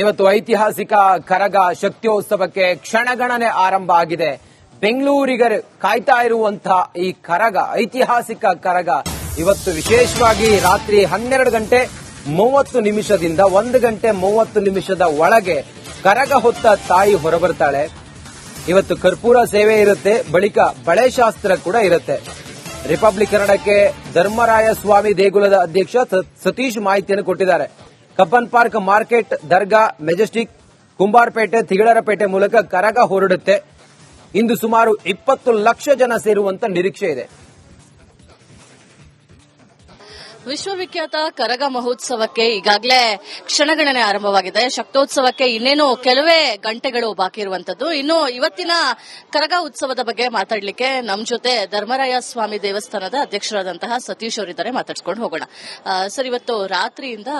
ಇವತ್ತು ಐತಿಹಾಸಿಕ ಕರಗ ಶಕ್ತಿಯೋತ್ಸವಕ್ಕೆ ಕ್ಷಣಗಣನೆ ಆರಂಭ ಆಗಿದೆ. ಬೆಂಗಳೂರಿಗರು ಕಾಯ್ತಾ ಇರುವಂತಹ ಈ ಕರಗ, ಐತಿಹಾಸಿಕ ಕರಗ ಇವತ್ತು ವಿಶೇಷವಾಗಿ ರಾತ್ರಿ ಹನ್ನೆರಡು ಗಂಟೆ ಮೂವತ್ತು ನಿಮಿಷದಿಂದ ಒಂದು ಗಂಟೆ ಮೂವತ್ತು ನಿಮಿಷದ ಒಳಗೆ ಕರಗ ಹೊತ್ತ ತಾಯಿ ಹೊರಬರ್ತಾಳೆ. ಇವತ್ತು ಕರ್ಪೂರ ಸೇವೆ ಇರುತ್ತೆ, ಬಳಿಕ ಬಳೆ ಶಾಸ್ತ್ರ ಕೂಡ ಇರುತ್ತೆ. ರಿಪಬ್ಲಿಕ್ ಕನ್ನಡಕ್ಕೆ ಧರ್ಮರಾಯ ಸ್ವಾಮಿ ದೇಗುಲದ ಅಧ್ಯಕ್ಷ ಸತೀಶ್ ಮಾಹಿತಿಯನ್ನು ಕೊಟ್ಟಿದ್ದಾರೆ. ಕಬ್ಬನ್ ಪಾರ್ಕ್ ಮಾರ್ಕೆಟ್, ದರ್ಗಾ, ಮೆಜೆಸ್ಟಿಕ್, ಕುಂಬಾರಪೇಟೆ ತಿಗಳರಪೇಟೆ ಮೂಲಕ ಕರಗ ಹೊರಡುತ್ತೆ. ಇಂದು ಸುಮಾರು ಇಪ್ಪತ್ತು ಲಕ್ಷ ಜನ ಸೇರುವಂತ ನಿರೀಕ್ಷೆ ಇದೆ. ವಿಶ್ವವಿಖ್ಯಾತ ಕರಗ ಮಹೋತ್ಸವಕ್ಕೆ ಈಗಾಗಲೇ ಕ್ಷಣಗಣನೆ ಆರಂಭವಾಗಿದೆ. ಶಕ್ತೋತ್ಸವಕ್ಕೆ ಇನ್ನೇನು ಕೆಲವೇ ಗಂಟೆಗಳು ಬಾಕಿ ಇರುವಂತದ್ದು ಇನ್ನು ಇವತ್ತಿನ ಕರಗ ಉತ್ಸವದ ಬಗ್ಗೆ ಮಾತಾಡಲಿಕ್ಕೆ ನಮ್ಮ ಜೊತೆ ಧರ್ಮರಾಯ ಸ್ವಾಮಿ ದೇವಸ್ಥಾನದ ಅಧ್ಯಕ್ಷರಾದಂತಹ ಸತೀಶ್ ಅವರಿದ್ದಾರೆ. ಮಾತಾಡ್ಸ್ಕೊಂಡು ಹೋಗೋಣ. ಸರ್, ಇವತ್ತು ರಾತ್ರಿಯಿಂದ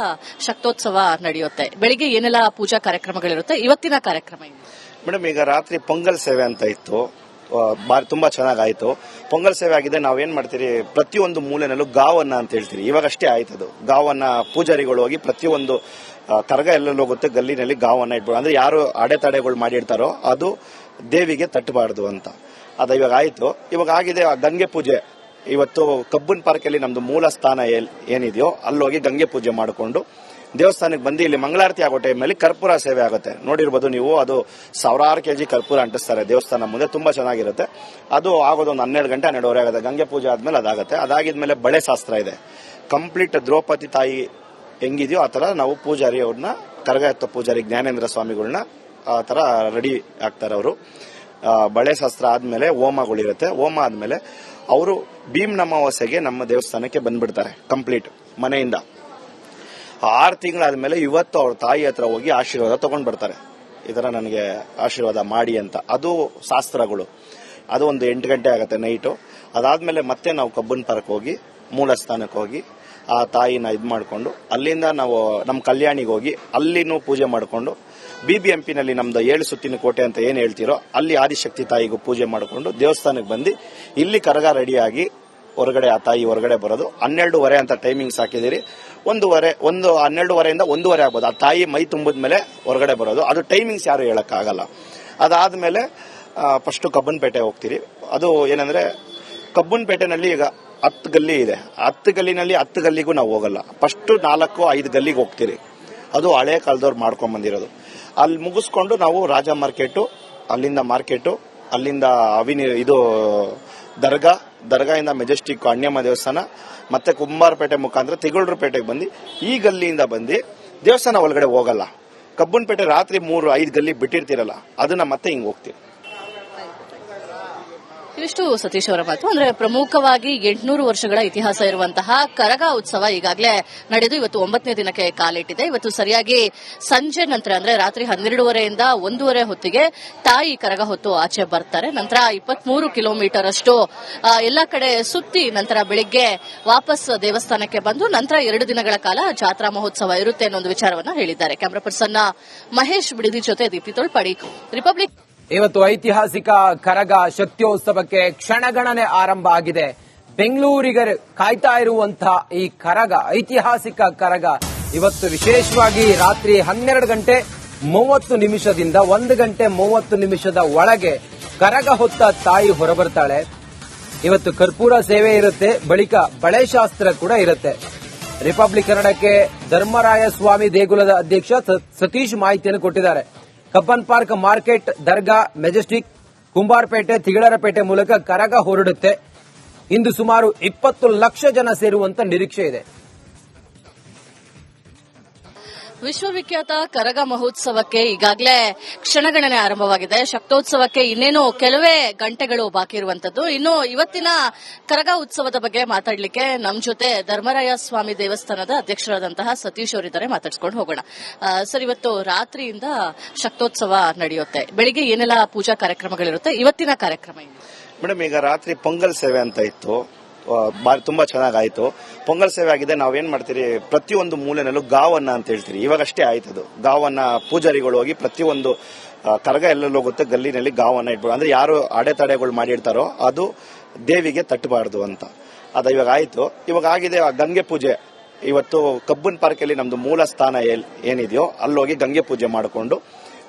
ಶಕ್ತೋತ್ಸವ ನಡೆಯುತ್ತೆ. ಬೆಳಿಗ್ಗೆ ಏನೆಲ್ಲ ಪೂಜಾ ಕಾರ್ಯಕ್ರಮಗಳಿರುತ್ತೆ? ಇವತ್ತಿನ ಕಾರ್ಯಕ್ರಮ ಮೇಡಮ್, ಈಗ ರಾತ್ರಿ ಪೊಂಗಲ್ ಸೇವೆ ಅಂತ ಇತ್ತು. ಬಾರಿ ತುಂಬಾ ಚೆನ್ನಾಗಾಯಿತು. ಪೊಂಗಲ್ ಸೇವೆ ಆಗಿದೆ, ನಾವೇನ್ ಮಾಡ್ತೀರಿ? ಪ್ರತಿಯೊಂದು ಮೂಲೆನಲ್ಲೂ ಗಾವನ್ನ ಅಂತ ಹೇಳ್ತೀರಿ. ಇವಾಗಷ್ಟೇ ಆಯ್ತದು ಗಾವನ್ನ ಪೂಜಾರಿಗಳು ಹೋಗಿ ಪ್ರತಿಯೊಂದು ತರಗ ಕರಗ ಎಲ್ಲೆಲ್ಲಿ ಹೋಗುತ್ತೆ, ಗಲ್ಲಿನಲ್ಲಿ ಗಾವನ್ನ ಇಟ್ಬೋದು ಅಂದ್ರೆ ಯಾರು ಅಡೆತಡೆಗಳು ಮಾಡಿರ್ತಾರೋ ಅದು ದೇವಿಗೆ ತಟ್ಟಬಾರ್ದು ಅಂತ. ಅದು ಇವಾಗ ಆಯ್ತು. ಇವಾಗ ಆಗಿದೆ ಗಂಗೆ ಪೂಜೆ. ಇವತ್ತು ಕಬ್ಬನ್ ಪಾರ್ಕಲ್ಲಿ ನಮ್ದು ಮೂಲ ಸ್ಥಾನ ಏನಿದೆಯೋ, ಅಲ್ಲೋಗಿ ಗಂಗೆ ಪೂಜೆ ಮಾಡಿಕೊಂಡು ದೇವಸ್ಥಾನಕ್ಕೆ ಬಂದು ಇಲ್ಲಿ ಮಂಗಳಾರತಿ ಆಗೋ ಟೈಮಲ್ಲಿ ಕರ್ಪೂರ ಸೇವೆ ಆಗುತ್ತೆ. ನೋಡಿರ್ಬೋದು ನೀವು, ಅದು ಸಾವಿರಾರು ಕೆಜಿ ಕರ್ಪೂರ ಅಂಟಿಸ್ತಾರೆ. ದೇವಸ್ಥಾನ ಮುಂದೆ ತುಂಬಾ ಚೆನ್ನಾಗಿರುತ್ತೆ. ಅದು ಆಗೋದು ಒಂದು ಹನ್ನೆರಡು ಗಂಟೆ, ಹನ್ನೆರಡುವರೆ ಆಗುತ್ತೆ. ಗಂಗೆ ಪೂಜೆ ಆದ್ಮೇಲೆ ಅದಾಗುತ್ತೆ. ಅದಾಗಿದ್ಮೇಲೆ ಬಳೆ ಶಾಸ್ತ್ರ ಇದೆ. ಕಂಪ್ಲೀಟ್ ದ್ರೌಪದಿ ತಾಯಿ ಹೆಂಗಿದೆಯೋ ಆ ಥರ ನಾವು ಪೂಜಾರಿ ಅವ್ರನ್ನ ಎತ್ತೋ ಪೂಜಾರಿ ಜ್ಞಾನೇಂದ್ರ ಸ್ವಾಮಿಗಳನ್ನ ಆ ಥರ ರೆಡಿ ಆಗ್ತಾರೆ ಅವರು. ಬಳೆ ಶಾಸ್ತ್ರ ಆದಮೇಲೆ ಹೋಮಗಳಿರುತ್ತೆ ಹೋಮ ಆದಮೇಲೆ ಅವರು ಭೀಮ್ ಅಮಾವಾಸ್ಯೆಗೆ ನಮ್ಮ ದೇವಸ್ಥಾನಕ್ಕೆ ಬಂದ್ಬಿಡ್ತಾರೆ. ಕಂಪ್ಲೀಟ್ ಮನೆಯಿಂದ. ಆರು ತಿಂಗಳಾದ್ಮೇಲೆ ಇವತ್ತು ಅವ್ರ ತಾಯಿ ಹತ್ರ ಹೋಗಿ ಆಶೀರ್ವಾದ ತಗೊಂಡ್ ಬರ್ತಾರೆ. ಇದರ ನನಗೆ ಆಶೀರ್ವಾದ ಮಾಡಿ ಅಂತ. ಅದು ಶಾಸ್ತ್ರಗಳು. ಅದು ಒಂದು ಎಂಟು ಗಂಟೆ ಆಗುತ್ತೆ ನೈಟು. ಅದಾದ್ಮೇಲೆ ಮತ್ತೆ ನಾವು ಕಬ್ಬನ್ ಪಾರ್ಕ್ ಹೋಗಿ ಮೂಲ ಸ್ಥಾನಕ್ಕೆ ಹೋಗಿ, ಆ ತಾಯಿನ ಇದು ಮಾಡಿಕೊಂಡು, ಅಲ್ಲಿಂದ ನಾವು ನಮ್ಮ ಕಲ್ಯಾಣಿಗೆ ಹೋಗಿ, ಅಲ್ಲಿನೂ ಪೂಜೆ ಮಾಡಿಕೊಂಡು ಬಿ ಬಿ ಎಂ ಪಿನಲ್ಲಿ ನಮ್ದು ಏಳು ಸುತ್ತಿನ ಕೋಟೆ ಅಂತ ಏನು ಹೇಳ್ತೀರೋ, ಅಲ್ಲಿ ಆದಿಶಕ್ತಿ ತಾಯಿಗೂ ಪೂಜೆ ಮಾಡಿಕೊಂಡು ದೇವಸ್ಥಾನಕ್ಕೆ ಬಂದು, ಇಲ್ಲಿ ಕರಗ ರೆಡಿಯಾಗಿ ಹೊರಗಡೆ ಆ ತಾಯಿ ಹೊರಗಡೆ ಬರೋದು. ಹನ್ನೆರಡುವರೆ ಅಂತ ಟೈಮಿಂಗ್ಸ್ ಹಾಕಿದಿರಿ ಒಂದೂವರೆ, ಒಂದು, ಹನ್ನೆರಡುವರೆಯಿಂದ ಒಂದೂವರೆ ಆಗ್ಬೋದು. ಆ ತಾಯಿ ಮೈ ತುಂಬಿದ ಮೇಲೆ ಹೊರಗಡೆ ಬರೋದು. ಅದು ಟೈಮಿಂಗ್ಸ್ ಯಾರು ಹೇಳಕ್ಕಾಗಲ್ಲ. ಅದಾದ್ಮೇಲೆ ಫಸ್ಟ್ ಕಬ್ಬನ್ಪೇಟೆ ಹೋಗ್ತೀರಿ. ಅದು ಏನಂದ್ರೆ, ಕಬ್ಬನ್ಪೇಟೆನಲ್ಲಿ ಈಗ ಹತ್ತು ಗಲ್ಲಿ ಇದೆ. ಹತ್ತು ಗಲ್ಲಿನಲ್ಲಿ ಹತ್ತು ಗಲ್ಲಿಗೂ ನಾವು ಹೋಗಲ್ಲ. ಫಸ್ಟ್ ನಾಲ್ಕು, ಐದು ಗಲ್ಲಿಗೆ ಹೋಗ್ತೀರಿ. ಅದು ಹಳೆ ಕಾಲದವ್ರು ಮಾಡ್ಕೊಂಡ್ ಬಂದಿರೋದು. ಅಲ್ಲಿ ಮುಗಿಸ್ಕೊಂಡು ನಾವು ರಾಜ ಮಾರ್ಕೆಟು, ಅಲ್ಲಿಂದ ಮಾರ್ಕೆಟು, ಅಲ್ಲಿಂದ ಅವಿನಿ, ಇದು ದರ್ಗಾ, ದರ್ಗಾಯಿಂದ ಮೆಜೆಸ್ಟಿಕ್ ಅಣ್ಯಮ್ಮ ದೇವಸ್ಥಾನ, ಮತ್ತೆ ಕುಂಬಾರಪೇಟೆ ಮುಖಾಂತರ ತಿಗಳೂರುಪೇಟೆಗೆ ಬಂದು, ಈ ಗಲ್ಲಿಯಿಂದ ಬಂದು ದೇವಸ್ಥಾನ ಒಳಗಡೆ ಹೋಗಲ್ಲ. ಕಬ್ಬನ್ಪೇಟೆ ರಾತ್ರಿ ಮೂರು ಐದು ಗಲ್ಲಿ ಬಿಟ್ಟಿರ್ತೀರಲ್ಲ, ಅದನ್ನ ಮತ್ತೆ ಹಿಂಗೆ ಹೋಗ್ತೀವಿ ಇವಿಷ್ಟು ಸತೀಶ್ ಅವರ ಮಾತು. ಅಂದ್ರೆ ಪ್ರಮುಖವಾಗಿ ಎಂಟುನೂರು ವರ್ಷಗಳ ಇತಿಹಾಸ ಇರುವಂತಹ ಕರಗ ಉತ್ಸವ ಈಗಾಗಲೇ ನಡೆದು ಇವತ್ತು ಒಂಬತ್ತನೇ ದಿನಕ್ಕೆ ಕಾಲಿಟ್ಟಿದೆ. ಇವತ್ತು ಸರಿಯಾಗಿ ಸಂಜೆ ನಂತರ, ಅಂದ್ರೆ ರಾತ್ರಿ ಹನ್ನೆರಡುವರೆಯಿಂದ ಒಂದೂವರೆ ಹೊತ್ತಿಗೆ ತಾಯಿ ಕರಗ ಹೊತ್ತು ಆಚೆ ಬರ್ತಾರೆ. ನಂತರ ಇಪ್ಪತ್ಮೂರು ಕಿಲೋಮೀಟರ್ ಅಷ್ಟು ಎಲ್ಲಾ ಕಡೆ ಸುತ್ತಿ ನಂತರ ಬೆಳಿಗ್ಗೆ ವಾಪಸ್ ದೇವಸ್ಥಾನಕ್ಕೆ ಬಂದು ನಂತರ ಎರಡು ದಿನಗಳ ಕಾಲ ಜಾತ್ರಾ ಮಹೋತ್ಸವ ಇರುತ್ತೆ ಅನ್ನೋ ಒಂದು ವಿಚಾರವನ್ನ ಹೇಳಿದ್ದಾರೆ. ಕ್ಯಾಮರಾ ಪರ್ಸನ್ ಮಹೇಶ್ ಬಿಡಿದಿ ಜೊತೆ ದೀಪ್ತಿ ತೋಳ್ಪಾಡಿ ರಿಪಬ್ಲಿಕ್ ಇವತ್ತು ಐತಿಹಾಸಿಕ ಕರಗ ಶಕ್ತಿಯೋತ್ಸವಕ್ಕೆ ಕ್ಷಣಗಣನೆ ಆರಂಭ ಆಗಿದೆ. ಬೆಂಗಳೂರಿಗರು ಕಾಯ್ತಾ ಇರುವಂತಹ ಈ ಕರಗ, ಐತಿಹಾಸಿಕ ಕರಗ, ಇವತ್ತು ವಿಶೇಷವಾಗಿ ರಾತ್ರಿ ಹನ್ನೆರಡು ಗಂಟೆ ಮೂವತ್ತು ನಿಮಿಷದಿಂದ ಒಂದು ಗಂಟೆ ಮೂವತ್ತು ನಿಮಿಷದ ಒಳಗೆ ಕರಗ ಹೊತ್ತ ತಾಯಿ ಹೊರಬರ್ತಾಳೆ. ಇವತ್ತು ಕರ್ಪೂರ ಸೇವೆ ಇರುತ್ತೆ, ಬಳಿಕ ಬಳೆ ಶಾಸ್ತ್ರ ಕೂಡ ಇರುತ್ತೆ. ರಿಪಬ್ಲಿಕ್ ಕನ್ನಡಕ್ಕೆ ಧರ್ಮರಾಯ ಸ್ವಾಮಿ ದೇಗುಲದ ಅಧ್ಯಕ್ಷ ಸತೀಶ್ ಮಾಹಿತಿಯನ್ನು ಕೊಟ್ಟಿದ್ದಾರೆ. ಕಬ್ಬನ್ ಪಾರ್ಕ್ ಮಾರ್ಕೆಟ್, ದರ್ಗಾ, ಮೆಜೆಸ್ಟಿಕ್, ಕುಂಬಾರಪೇಟೆ, ತಿಗಳರಪೇಟೆ ಮೂಲಕ ಕರಗ ಹೊರಡುತ್ತೆ. ಇಂದು ಸುಮಾರು ಇಪ್ಪತ್ತು ಲಕ್ಷ ಜನ ಸೇರುವಂತ ನಿರೀಕ್ಷೆ ಇದೆ. ವಿಶ್ವವಿಖ್ಯಾತ ಕರಗ ಮಹೋತ್ಸವಕ್ಕೆ ಈಗಾಗಲೇ ಕ್ಷಣಗಣನೆ ಆರಂಭವಾಗಿದೆ. ಶಕ್ತೋತ್ಸವಕ್ಕೆ ಇನ್ನೇನು ಕೆಲವೇ ಗಂಟೆಗಳು ಬಾಕಿ ಇರುವಂತದ್ದು ಇನ್ನು ಇವತ್ತಿನ ಕರಗ ಉತ್ಸವದ ಬಗ್ಗೆ ಮಾತಾಡಲಿಕ್ಕೆ ನಮ್ಮ ಜೊತೆ ಧರ್ಮರಾಯ ಸ್ವಾಮಿ ದೇವಸ್ಥಾನದ ಅಧ್ಯಕ್ಷರಾದಂತಹ ಸತೀಶ್ ಅವರಿದ್ದಾರೆ. ಮಾತಾಡ್ಸ್ಕೊಂಡು ಹೋಗೋಣ. ಸರ್, ಇವತ್ತು ರಾತ್ರಿಯಿಂದ ಶಕ್ತೋತ್ಸವ ನಡೆಯುತ್ತೆ. ಬೆಳಿಗ್ಗೆ ಏನೆಲ್ಲ ಪೂಜಾ ಕಾರ್ಯಕ್ರಮಗಳಿರುತ್ತೆ? ಇವತ್ತಿನ ಕಾರ್ಯಕ್ರಮ ಮೇಡಮ್, ಈಗ ರಾತ್ರಿ ಪೊಂಗಲ್ ಸೇವೆ ಅಂತ ಇತ್ತು. ತುಂಬಾ ಚೆನ್ನಾಗಾಯ್ತು. ಪೊಂಗಲ್ ಸೇವೆ ಆಗಿದೆ, ನಾವೇನ್ ಮಾಡ್ತೀರಿ? ಪ್ರತಿಯೊಂದು ಮೂಲೆನಲ್ಲೂ ಗಾವನ್ನ ಅಂತ ಹೇಳ್ತೀರಿ. ಇವಾಗಷ್ಟೇ ಆಯ್ತದು ಗಾವನ್ನ ಪೂಜಾರಿಗಳು ಹೋಗಿ ಪ್ರತಿಯೊಂದು ಕರಗ ಎಲ್ಲೆಲ್ಲಿ ಹೋಗುತ್ತೆ, ಗಲ್ಲಿನಲ್ಲಿ ಗಾವನ್ನ ಇಟ್ಬೋದು ಅಂದ್ರೆ ಯಾರು ಅಡೆತಡೆಗಳು ಮಾಡಿರ್ತಾರೋ ಅದು ದೇವಿಗೆ ತಟ್ಟಬಾರ್ದು ಅಂತ. ಅದು ಇವಾಗ ಆಯ್ತು. ಇವಾಗ ಆಗಿದೆ ಗಂಗೆ ಪೂಜೆ. ಇವತ್ತು ಕಬ್ಬನ್ ಪಾರ್ಕಲ್ಲಿ ನಮ್ದು ಮೂಲ ಸ್ಥಾನ ಏನಿದೆಯೋ ಅಲ್ಲೋಗಿ ಗಂಗೆ ಪೂಜೆ ಮಾಡಿಕೊಂಡು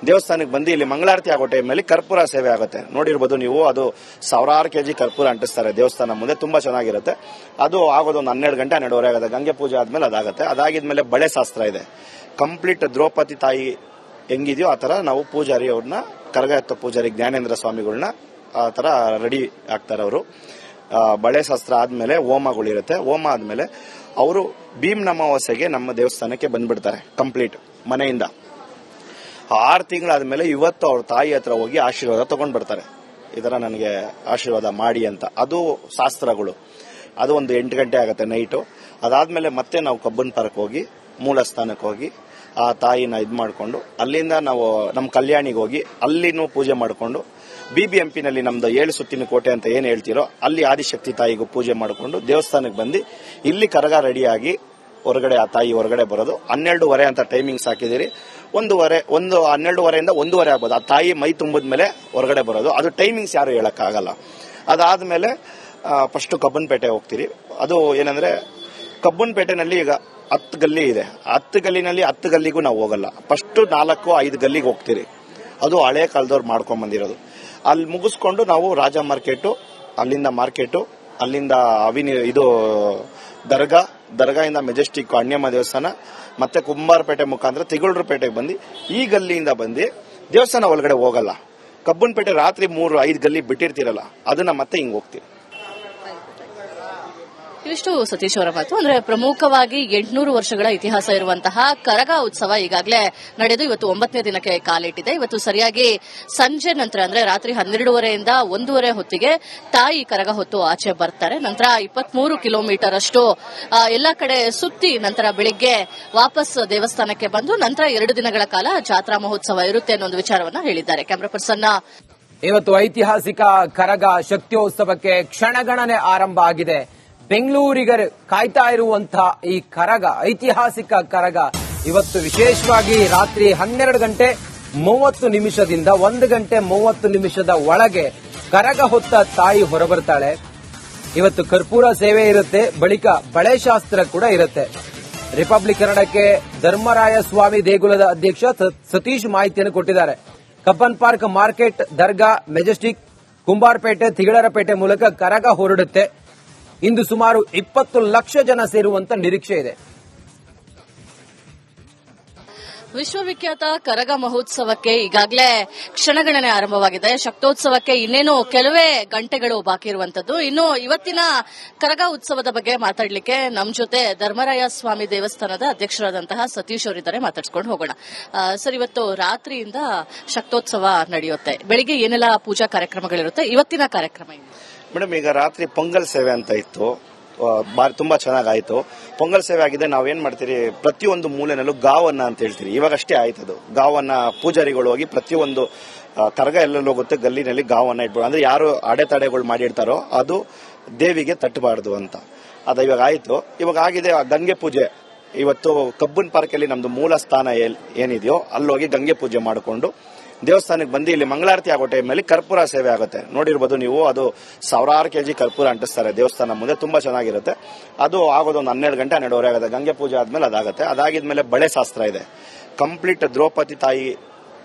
ದೇವಸ್ಥಾನಕ್ಕೆ ಬಂದು ಇಲ್ಲಿ ಮಂಗಳಾರತಿ ಆಗೋ ಟೈಮಲ್ಲಿ ಕರ್ಪೂರ ಸೇವೆ ಆಗುತ್ತೆ. ನೋಡಿರ್ಬೋದು ನೀವು, ಅದು ಸಾವಿರಾರು ಕೆಜಿ ಕರ್ಪೂರ ಅಂಟಿಸ್ತಾರೆ ದೇವಸ್ಥಾನ ಮುಂದೆ, ತುಂಬಾ ಚೆನ್ನಾಗಿರುತ್ತೆ. ಅದು ಆಗೋದು ಒಂದು ಹನ್ನೆರಡು ಗಂಟೆ, ಹನ್ನೆರಡುವರೆ ಆಗುತ್ತೆ. ಗಂಗೆ ಪೂಜೆ ಆದ್ಮೇಲೆ ಅದಾಗುತ್ತೆ. ಅದಾಗಿದ್ಮೇಲೆ ಬಳೆ ಶಾಸ್ತ್ರ ಇದೆ. ಕಂಪ್ಲೀಟ್ ದ್ರೌಪದಿ ತಾಯಿ ಹೆಂಗಿದೆಯೋ ಆ ತರ ನಾವು ಪೂಜಾರಿ ಅವ್ರನ್ನ ಕರಗ ಎತ್ತ ಪೂಜಾರಿ ಜ್ಞಾನೇಂದ್ರ ಸ್ವಾಮಿಗಳನ್ನ ಆ ತರ ರೆಡಿ ಆಗ್ತಾರೆ ಅವರು. ಬಳೆ ಶಾಸ್ತ್ರ ಆದ್ಮೇಲೆ ಹೋಮಗಳಿರುತ್ತೆ ಹೋಮ ಆದ್ಮೇಲೆ ಅವರು ಭೀಮ್ ಅಮಾವಾಸ್ಯೆಗೆ ನಮ್ಮ ದೇವಸ್ಥಾನಕ್ಕೆ ಬಂದ್ಬಿಡ್ತಾರೆ, ಕಂಪ್ಲೀಟ್ ಮನೆಯಿಂದ. ಆರು ತಿಂಗಳಾದ್ಮೇಲೆ ಇವತ್ತು ಅವ್ರ ತಾಯಿ ಹತ್ರ ಹೋಗಿ ಆಶೀರ್ವಾದ ತಗೊಂಡ್ ಬರ್ತಾರೆ. ಇದರ ನನಗೆ ಆಶೀರ್ವಾದ ಮಾಡಿ ಅಂತ. ಅದು ಶಾಸ್ತ್ರಗಳು. ಅದು ಒಂದು ಎಂಟು ಗಂಟೆ ಆಗುತ್ತೆ ನೈಟು. ಅದಾದ್ಮೇಲೆ ಮತ್ತೆ ನಾವು ಕಬ್ಬನ್ ಪಾರ್ಕ್ ಹೋಗಿ ಮೂಲ ಸ್ಥಾನಕ್ಕೆ ಹೋಗಿ, ಆ ತಾಯಿನ ಇದು ಮಾಡಿಕೊಂಡು, ಅಲ್ಲಿಂದ ನಾವು ನಮ್ಮ ಕಲ್ಯಾಣಿಗೆ ಹೋಗಿ, ಅಲ್ಲಿನೂ ಪೂಜೆ ಮಾಡಿಕೊಂಡು ಬಿ ಬಿ ನಲ್ಲಿ ನಮ್ದು ಏಳು ಸುತ್ತಿನ ಕೋಟೆ ಅಂತ ಏನು ಹೇಳ್ತೀರೋ, ಅಲ್ಲಿ ಆದಿಶಕ್ತಿ ತಾಯಿಗೂ ಪೂಜೆ ಮಾಡಿಕೊಂಡು ದೇವಸ್ಥಾನಕ್ಕೆ ಬಂದು, ಇಲ್ಲಿ ಕರಗ ರೆಡಿಯಾಗಿ ಹೊರಗಡೆ ಆ ತಾಯಿ ಹೊರಗಡೆ ಬರೋದು. ಹನ್ನೆರಡುವರೆ ಅಂತ ಟೈಮಿಂಗ್ಸ್ ಹಾಕಿದಿರಿ ಒಂದೂವರೆ, ಒಂದು, ಹನ್ನೆರಡುವರೆಯಿಂದ ಒಂದೂವರೆ ಆಗ್ಬೋದು. ಆ ತಾಯಿ ಮೈ ತುಂಬಿದ ಮೇಲೆ ಹೊರಗಡೆ ಬರೋದು. ಅದು ಟೈಮಿಂಗ್ಸ್ ಯಾರು ಹೇಳೋಕ್ಕಾಗಲ್ಲ. ಅದಾದಮೇಲೆ ಫಸ್ಟು ಕಬ್ಬನ್ಪೇಟೆ ಹೋಗ್ತೀರಿ. ಅದು ಏನಂದ್ರೆ, ಕಬ್ಬನ್ಪೇಟೆನಲ್ಲಿ ಈಗ ಹತ್ತು ಗಲ್ಲಿ ಇದೆ. ಹತ್ತು ಗಲ್ಲಿನಲ್ಲಿ ಹತ್ತು ಗಲ್ಲಿಗೂ ನಾವು ಹೋಗಲ್ಲ. ಫಸ್ಟು ನಾಲ್ಕು, ಐದು ಗಲ್ಲಿಗೆ ಹೋಗ್ತೀರಿ. ಅದು ಹಳೆ ಕಾಲದವ್ರು ಮಾಡ್ಕೊಂಡ್ ಬಂದಿರೋದು. ಅಲ್ಲಿ ಮುಗಿಸ್ಕೊಂಡು ನಾವು ರಾಜ ಮಾರ್ಕೆಟು, ಅಲ್ಲಿಂದ ಮಾರ್ಕೆಟು, ಅಲ್ಲಿಂದ ಅವಿನಿ, ಇದು ದರ್ಗಾ, ದರ್ಗಾಯಿಂದ ಮೆಜೆಸ್ಟಿಕ್ ಅಣ್ಯಮ್ಮ ದೇವಸ್ಥಾನ, ಮತ್ತೆ ಕುಂಬಾರಪೇಟೆ ಮುಖಾಂತರ ತಿಗಳೂರುಪೇಟೆಗೆ ಬಂದು ಈ ಗಲ್ಲಿಯಿಂದ ಬಂದು ದೇವಸ್ಥಾನ ಒಳಗಡೆ ಹೋಗಲ್ಲ. ಕಬ್ಬನ್ಪೇಟೆ ರಾತ್ರಿ ಮೂರು ಐದು ಗಲ್ಲಿ ಬಿಟ್ಟಿರ್ತೀರಲ್ಲ, ಅದನ್ನ ಮತ್ತೆ ಹಿಂಗೆ ಹೋಗ್ತೀವಿ ಇವಿಷ್ಟು ಸತೀಶ್ ಅವರ ಮಾತು. ಅಂದ್ರೆ ಪ್ರಮುಖವಾಗಿ ಎಂಟುನೂರು ವರ್ಷಗಳ ಇತಿಹಾಸ ಇರುವಂತಹ ಕರಗ ಉತ್ಸವ ಈಗಾಗಲೇ ನಡೆದು ಇವತ್ತು ಒಂಬತ್ತನೇ ದಿನಕ್ಕೆ ಕಾಲಿಟ್ಟಿದೆ. ಇವತ್ತು ಸರಿಯಾಗಿ ಸಂಜೆ ನಂತರ, ಅಂದ್ರೆ ರಾತ್ರಿ ಹನ್ನೆರಡೂವರೆಯಿಂದ ಒಂದೂವರೆ ಹೊತ್ತಿಗೆ ತಾಯಿ ಕರಗ ಹೊತ್ತು ಆಚೆ ಬರ್ತಾರೆ. ನಂತರ ಇಪ್ಪತ್ಮೂರು ಕಿಲೋಮೀಟರ್ ಅಷ್ಟು ಎಲ್ಲಾ ಕಡೆ ಸುತ್ತಿ ನಂತರ ಬೆಳಿಗ್ಗೆ ವಾಪಸ್ ದೇವಸ್ಥಾನಕ್ಕೆ ಬಂದು ನಂತರ ಎರಡು ದಿನಗಳ ಕಾಲ ಜಾತ್ರಾ ಮಹೋತ್ಸವ ಇರುತ್ತೆ ಅನ್ನೋ ಒಂದು ವಿಚಾರವನ್ನ ಹೇಳಿದ್ದಾರೆ. ಕ್ಯಾಮ್ರಾ ಪರ್ಸನ್ ಇವತ್ತು ಐತಿಹಾಸಿಕ ಕರಗ ಶಕ್ತಿಯೋತ್ಸವಕ್ಕೆ ಕ್ಷಣಗಣನೆ ಆರಂಭ ಆಗಿದೆ. ಬೆಂಗಳೂರಿಗರು ಕಾಯ್ತಾ ಇರುವಂತಹ ಈ ಕರಗ, ಐತಿಹಾಸಿಕ ಕರಗ, ಇವತ್ತು ವಿಶೇಷವಾಗಿ ರಾತ್ರಿ ಹನ್ನೆರಡು ಗಂಟೆ ಮೂವತ್ತು ನಿಮಿಷದಿಂದ ಒಂದು ಗಂಟೆ ಮೂವತ್ತು ನಿಮಿಷದ ಒಳಗೆ ಕರಗ ಹೊತ್ತ ತಾಯಿ ಹೊರಬರ್ತಾಳೆ. ಇವತ್ತು ಕರ್ಪೂರ ಸೇವೆ ಇರುತ್ತೆ, ಬಳಿಕ ಬಳೆ ಶಾಸ್ತ್ರ ಕೂಡ ಇರುತ್ತೆ. ರಿಪಬ್ಲಿಕ್ ಕನ್ನಡಕ್ಕೆ ಧರ್ಮರಾಯ ಸ್ವಾಮಿ ದೇಗುಲದ ಅಧ್ಯಕ್ಷ ಸತೀಶ್ ಮಾಹಿತಿಯನ್ನು ಕೊಟ್ಟಿದ್ದಾರೆ. ಕಬ್ಬನ್ ಪಾರ್ಕ್ ಮಾರ್ಕೆಟ್, ದರ್ಗಾ, ಮೆಜೆಸ್ಟಿಕ್, ಕುಂಬಾರ್ಪೇಟೆ, ತಿಗಳರಪೇಟೆ ಮೂಲಕ ಕರಗ ಹೊರಡುತ್ತೆ. ಇಂದು ಸುಮಾರು ಇಪ್ಪತ್ತು ಲಕ್ಷ ಜನ ಸೇರುವಂತ ನಿರೀಕ್ಷೆ ಇದೆ. ವಿಶ್ವವಿಖ್ಯಾತ ಕರಗ ಮಹೋತ್ಸವಕ್ಕೆ ಈಗಾಗಲೇ ಕ್ಷಣಗಣನೆ ಆರಂಭವಾಗಿದೆ. ಶಕ್ತೋತ್ಸವಕ್ಕೆ ಇನ್ನೇನು ಕೆಲವೇ ಗಂಟೆಗಳು ಬಾಕಿ ಇರುವಂತದ್ದು ಇನ್ನು ಇವತ್ತಿನ ಕರಗ ಉತ್ಸವದ ಬಗ್ಗೆ ಮಾತಾಡಲಿಕ್ಕೆ ನಮ್ಮ ಜೊತೆ ಧರ್ಮರಾಯ ಸ್ವಾಮಿ ದೇವಸ್ಥಾನದ ಅಧ್ಯಕ್ಷರಾದಂತಹ ಸತೀಶ್ ಅವರಿದ್ದಾರೆ. ಮಾತಾಡ್ಸ್ಕೊಂಡು ಹೋಗೋಣ. ಸರ್, ಇವತ್ತು ರಾತ್ರಿಯಿಂದ ಶಕ್ತೋತ್ಸವ ನಡೆಯುತ್ತೆ. ಬೆಳಿಗ್ಗೆ ಏನೆಲ್ಲ ಪೂಜಾ ಕಾರ್ಯಕ್ರಮಗಳಿರುತ್ತೆ? ಇವತ್ತಿನ ಕಾರ್ಯಕ್ರಮ ಏನು? ಮೇಡಮ್, ಈಗ ರಾತ್ರಿ ಪೊಂಗಲ್ ಸೇವೆ ಅಂತ ಇತ್ತು. ಬಾರಿ ತುಂಬಾ ಚೆನ್ನಾಗಾಯ್ತು. ಪೊಂಗಲ್ ಸೇವೆ ಆಗಿದೆ ನಾವೇನ್ ಮಾಡ್ತೀರಿ? ಪ್ರತಿಯೊಂದು ಮೂಲೆನಲ್ಲೂ ಗಾವನ್ನ ಅಂತ ಹೇಳ್ತೀರಿ. ಇವಾಗಷ್ಟೇ ಆಯ್ತದು ಗಾವನ್ನ ಪೂಜಾರಿಗಳು ಹೋಗಿ ಪ್ರತಿಯೊಂದು ತರಗ ಎಲ್ಲೆಲ್ಲಿ ಹೋಗುತ್ತೆ ಗಲ್ಲಿನಲ್ಲಿ ಗಾವನ್ನ ಇಟ್ಬೋದು ಅಂದ್ರೆ ಯಾರು ಅಡೆತಡೆಗಳು ಮಾಡಿರ್ತಾರೋ ಅದು ದೇವಿಗೆ ತಟ್ಟಬಾರದು ಅಂತ. ಅದು ಇವಾಗ ಆಯ್ತು. ಇವಾಗ ಆಗಿದೆ ಗಂಗೆ ಪೂಜೆ. ಇವತ್ತು ಕಬ್ಬನ್ ಪಾರ್ಕಲ್ಲಿ ನಮ್ದು ಮೂಲ ಸ್ಥಾನ ಏನಿದೆಯೋ ಅಲ್ಲೋಗಿ ಗಂಗೆ ಪೂಜೆ ಮಾಡಿಕೊಂಡು ದೇವಸ್ಥಾನಕ್ಕೆ ಬಂದು ಇಲ್ಲಿ ಮಂಗಳಾರತಿ ಆಗೋ ಟೈಮಲ್ಲಿ ಕರ್ಪೂರ ಸೇವೆ ಆಗುತ್ತೆ. ನೋಡಿರ್ಬೋದು ನೀವು, ಅದು ಸಾವಿರಾರು ಕೆ ಜಿ ಕರ್ಪೂರ ಅಂಟಿಸ್ತಾರೆ ದೇವಸ್ಥಾನ ಮುಂದೆ, ತುಂಬಾ ಚೆನ್ನಾಗಿರುತ್ತೆ. ಅದು ಆಗೋದು ಒಂದು ಹನ್ನೆರಡು ಗಂಟೆ ಹನ್ನೆರಡುವರೆ ಆಗುತ್ತೆ. ಗಂಗೆ ಪೂಜೆ ಆದ್ಮೇಲೆ ಅದಾಗುತ್ತೆ. ಅದಾಗಿದ್ಮೇಲೆ ಬಳೆ ಶಾಸ್ತ್ರ ಇದೆ. ಕಂಪ್ಲೀಟ್ ದ್ರೌಪದಿ ತಾಯಿ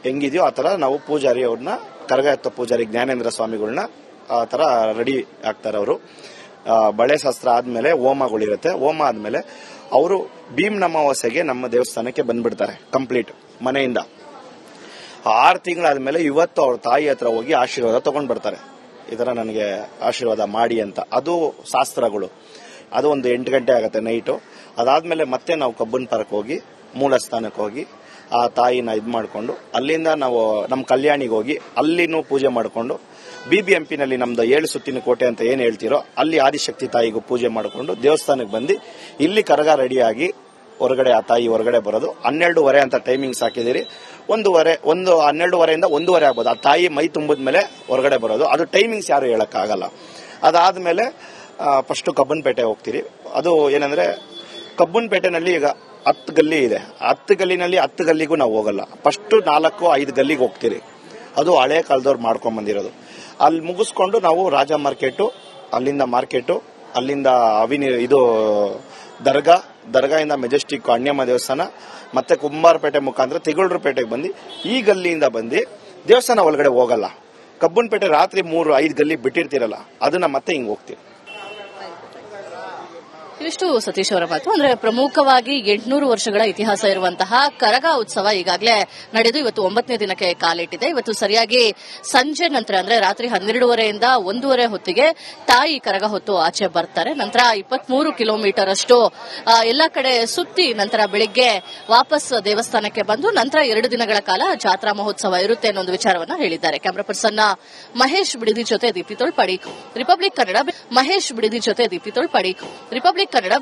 ಹೆಂಗಿದೆಯೋ ಆ ತರ ನಾವು ಪೂಜಾರಿ ಅವ್ರನ್ನ ಕರಗಾಯತ್ತ ಪೂಜಾರಿ ಜ್ಞಾನೇಂದ್ರ ಸ್ವಾಮಿಗಳನ್ನ ಆ ತರ ರೆಡಿ ಆಗ್ತಾರೆ ಅವರು. ಬಳೆ ಶಾಸ್ತ್ರ ಆದ್ಮೇಲೆ ಹೋಮಗಳಿರುತ್ತೆ ಹೋಮ ಆದ್ಮೇಲೆ ಅವರು ಭೀಮ್ ಅಮಾವಾಸ್ಯೆಗೆ ನಮ್ಮ ದೇವಸ್ಥಾನಕ್ಕೆ ಬಂದ್ಬಿಡ್ತಾರೆ ಕಂಪ್ಲೀಟ್ ಮನೆಯಿಂದ. ಆರು ತಿಂಗಳಾದ್ಮೇಲೆ ಇವತ್ತು ಅವ್ರ ತಾಯಿ ಹತ್ರ ಹೋಗಿ ಆಶೀರ್ವಾದ ತಗೊಂಡ್ ಬರ್ತಾರೆ. ಇದರ ನನಗೆ ಆಶೀರ್ವಾದ ಮಾಡಿ ಅಂತ. ಅದು ಶಾಸ್ತ್ರಗಳು. ಅದು ಒಂದು ಎಂಟು ಗಂಟೆ ಆಗುತ್ತೆ ನೈಟು. ಅದಾದ್ಮೇಲೆ ಮತ್ತೆ ನಾವು ಕಬ್ಬನ್ ಪಾರ್ಕ್ ಹೋಗಿ ಮೂಲ ಸ್ಥಾನಕ್ಕೆ ಹೋಗಿ, ಆ ತಾಯಿನ ಇದು ಮಾಡಿಕೊಂಡು, ಅಲ್ಲಿಂದ ನಾವು ನಮ್ಮ ಕಲ್ಯಾಣಿಗೆ ಹೋಗಿ, ಅಲ್ಲಿನೂ ಪೂಜೆ ಮಾಡಿಕೊಂಡು ಬಿ ಬಿ ನಲ್ಲಿ ನಮ್ದು ಏಳು ಸುತ್ತಿನ ಕೋಟೆ ಅಂತ ಏನು ಹೇಳ್ತೀರೋ, ಅಲ್ಲಿ ಆದಿಶಕ್ತಿ ತಾಯಿಗೂ ಪೂಜೆ ಮಾಡಿಕೊಂಡು ದೇವಸ್ಥಾನಕ್ಕೆ ಬಂದು, ಇಲ್ಲಿ ಕರಗ ರೆಡಿಯಾಗಿ ಹೊರಗಡೆ ಆ ತಾಯಿ ಹೊರಗಡೆ ಬರೋದು. ಹನ್ನೆರಡುವರೆ ಅಂತ ಟೈಮಿಂಗ್ಸ್ ಹಾಕಿದಿರಿ ಒಂದೂವರೆ, ಒಂದು, ಹನ್ನೆರಡುವರೆಯಿಂದ ಒಂದೂವರೆ ಆಗ್ಬೋದು. ಆ ತಾಯಿ ಮೈ ತುಂಬಿದ ಮೇಲೆ ಹೊರಗಡೆ ಬರೋದು. ಅದು ಟೈಮಿಂಗ್ಸ್ ಯಾರು ಹೇಳೋಕ್ಕಾಗಲ್ಲ. ಅದಾದಮೇಲೆ ಫಸ್ಟ್ ಕಬ್ಬನ್ಪೇಟೆ ಹೋಗ್ತೀರಿ. ಅದು ಏನಂದ್ರೆ, ಕಬ್ಬನ್ಪೇಟೆನಲ್ಲಿ ಈಗ ಹತ್ತು ಗಲ್ಲಿ ಇದೆ. ಹತ್ತು ಗಲ್ಲಿನಲ್ಲಿ ಹತ್ತು ಗಲ್ಲಿಗೂ ನಾವು ಹೋಗಲ್ಲ. ಫಸ್ಟ್ ನಾಲ್ಕು, ಐದು ಗಲ್ಲಿಗೆ ಹೋಗ್ತೀರಿ. ಅದು ಹಳೆ ಕಾಲದವ್ರು ಮಾಡ್ಕೊಂಡ್ ಬಂದಿರೋದು. ಅಲ್ಲಿ ಮುಗಿಸ್ಕೊಂಡು ನಾವು ರಾಜ ಮಾರ್ಕೆಟು, ಅಲ್ಲಿಂದ ಮಾರ್ಕೆಟು, ಅಲ್ಲಿಂದ ಅವಿನಿ, ಇದು ದರ್ಗಾ, ದರ್ಗಾಯಿಂದ ಮೆಜೆಸ್ಟಿಕ್ ಅಣ್ಯಮ್ಮ ದೇವಸ್ಥಾನ, ಮತ್ತೆ ಕುಂಬಾರಪೇಟೆ ಮುಖಾಂತರ ತಿಗಳೂರುಪೇಟೆಗೆ ಬಂದು ಈ ಗಲ್ಲಿಯಿಂದ ಬಂದು ದೇವಸ್ಥಾನ ಒಳಗಡೆ ಹೋಗಲ್ಲ. ಕಬ್ಬನ್ಪೇಟೆ ರಾತ್ರಿ ಮೂರು ಐದು ಗಲ್ಲಿ ಬಿಟ್ಟಿರ್ತೀರಲ್ಲ, ಅದನ್ನ ಮತ್ತೆ ಹಿಂಗೆ ಹೋಗ್ತೀವಿ ಇವಿಷ್ಟು ಸತೀಶ್ ಅವರ ಮಾತು. ಅಂದ್ರೆ ಪ್ರಮುಖವಾಗಿ ಎಂಟುನೂರು ವರ್ಷಗಳ ಇತಿಹಾಸ ಇರುವಂತಹ ಕರಗ ಉತ್ಸವ ಈಗಾಗಲೇ ನಡೆದು ಇವತ್ತು ಒಂಬತ್ತನೇ ದಿನಕ್ಕೆ ಕಾಲಿಟ್ಟಿದೆ. ಇವತ್ತು ಸರಿಯಾಗಿ ಸಂಜೆ ನಂತರ, ಅಂದ್ರೆ ರಾತ್ರಿ ಹನ್ನೆರಡೂವರೆಯಿಂದ ಒಂದೂವರೆ ಹೊತ್ತಿಗೆ ತಾಯಿ ಕರಗ ಹೊತ್ತು ಆಚೆ ಬರ್ತಾರೆ. ನಂತರ ಇಪ್ಪತ್ಮೂರು ಕಿಲೋಮೀಟರ್ ಅಷ್ಟು ಎಲ್ಲಾ ಕಡೆ ಸುತ್ತಿ ನಂತರ ಬೆಳಿಗ್ಗೆ ವಾಪಸ್ ದೇವಸ್ಥಾನಕ್ಕೆ ಬಂದು ನಂತರ ಎರಡು ದಿನಗಳ ಕಾಲ ಜಾತ್ರಾ ಮಹೋತ್ಸವ ಇರುತ್ತೆ ಅನ್ನೋ ಒಂದು ವಿಚಾರವನ್ನ ಹೇಳಿದ್ದಾರೆ. ಕ್ಯಾಮರಾ ಪರ್ಸನ್ ಮಹೇಶ್ ಬಿಡಿದಿ ಜೊತೆ ದೀಪ್ತಿ ತೊಳ್ಪಾಡಿ. ರಿಪಬ್ಲಿಕ್ ಕನ್ನಡ, ಮಹೇಶ್ ಬಿಡಿದಿ ಜೊತೆ ದೀಪ್ತಿ ತೊಳ್ಪಾಡಿ. ರಿಪಬ್ಲಿಕ್ ಕನ್ನಡ